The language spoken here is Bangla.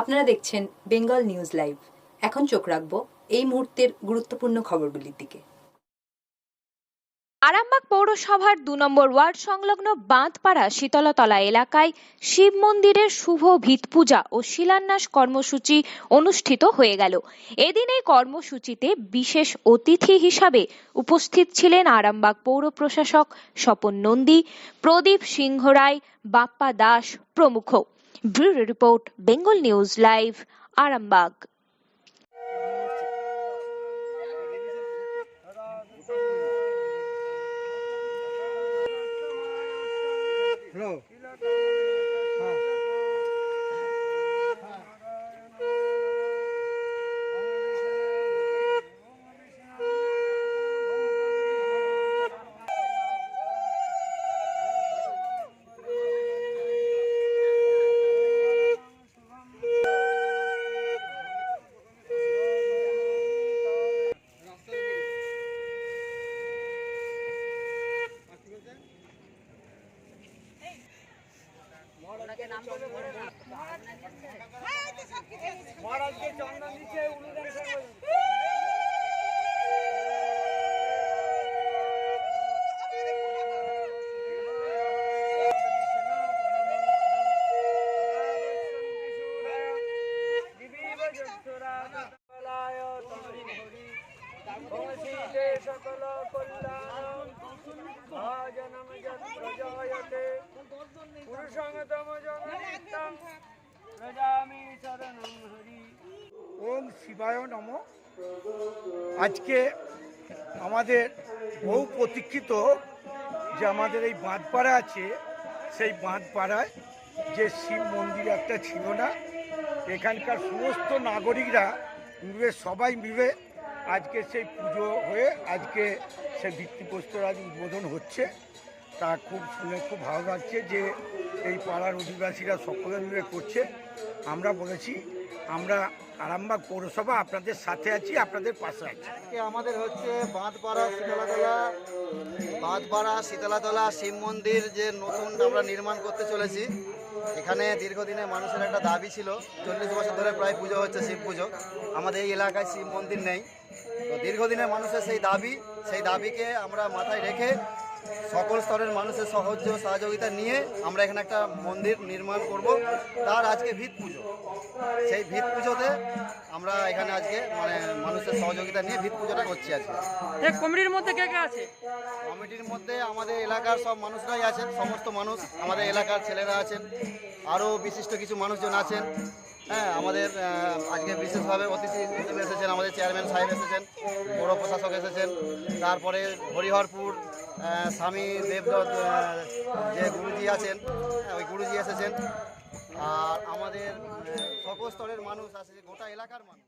আপনারা দেখছেন বেঙ্গল নিউজ লাইভ। এখন চোখ রাখব এই মুহূর্তের গুরুত্বপূর্ণ খবরগুলির দিকে। আরামবাগ পৌরসভার দু নম্বর ওয়ার্ড সংলগ্ন বাঁধপাড়া শীতলতলা এলাকায় শিব মন্দিরের শুভ ভিত পূজা ও শিলান্যাস কর্মসূচি অনুষ্ঠিত হয়ে গেল। এদিন এই কর্মসূচিতে বিশেষ অতিথি হিসাবে উপস্থিত ছিলেন আরামবাগ পৌর প্রশাসক স্বপন নন্দী, প্রদীপ সিংহ রায়, বাপ্পা দাস প্রমুখ। Bureau report Bengal news live Arambagh hello সকল কল্যাণ ওম শিবায় নম। আজকে আমাদের বহু প্রতীক্ষিত যে আমাদের এই বাঁধপাড়া আছে, সেই বাঁধপাড়ায় যে শিব মন্দির একটা ছিল না, এখানকার সমস্ত নাগরিকরা মিলে, সবাই মিলে আজকে সেই পুজো হয়ে, আজকে সেই ভিত্তিপ্রস্তর আজ উদ্বোধন হচ্ছে। তা খুব শুনে খুব ভালো লাগছে যে এই পাড়ার অধিবাসীরা সকলে মিলে করছে। আমরা বলেছি, আমরা আরামবাগ পৌরসভা আপনাদের সাথে আছি, আপনাদের পাশে আছি। আমাদের হচ্ছে বাঁধপাড়া, শীতলাতলা বাঁধপাড়া, শীতলাতলা, শিব মন্দির যে নতুন আমরা নির্মাণ করতে চলেছি, এখানে দীর্ঘদিনে মানুষের একটা দাবি ছিল, চল্লিশ বছর ধরে প্রায় পুজো হচ্ছে শিব পুজো। আমাদের এই এলাকায় শিব মন্দির নেই। তো দীর্ঘদিনের মানুষের সেই দাবি, সেই দাবিকে আমরা মাথায় রেখে সকল স্তরের মানুষের সাহায্য সহযোগিতা নিয়ে আমরা এখানে একটা মন্দির নির্মাণ করব। তার আজকে ভিত পুজো। সেই ভিত পুজোতে আমরা এখানে আজকে মানে মানুষের সহযোগিতা নিয়ে ভিত পুজোটা করছি আজকে। কমিটির মধ্যে কে কে আছে? কমিটির মধ্যে আমাদের এলাকার সব মানুষরাই আছেন সমস্ত মানুষ আমাদের এলাকার ছেলেরা আছেন আরও বিশিষ্ট কিছু মানুষজন আছেন। হ্যাঁ আমাদের আজকে বিশেষভাবে অতিথি হিসেবে এসেছেন আমাদের চেয়ারম্যান সাহেব এসেছেন পৌর প্রশাসক এসেছেন তারপরে হরিহরপুর স্বামী দেবদত্ত যে গুরুজি আছেন ওই গুরুজি এসেছেন। আর আমাদের সকল স্তরের মানুষ আছে গোটা এলাকার মানুষ।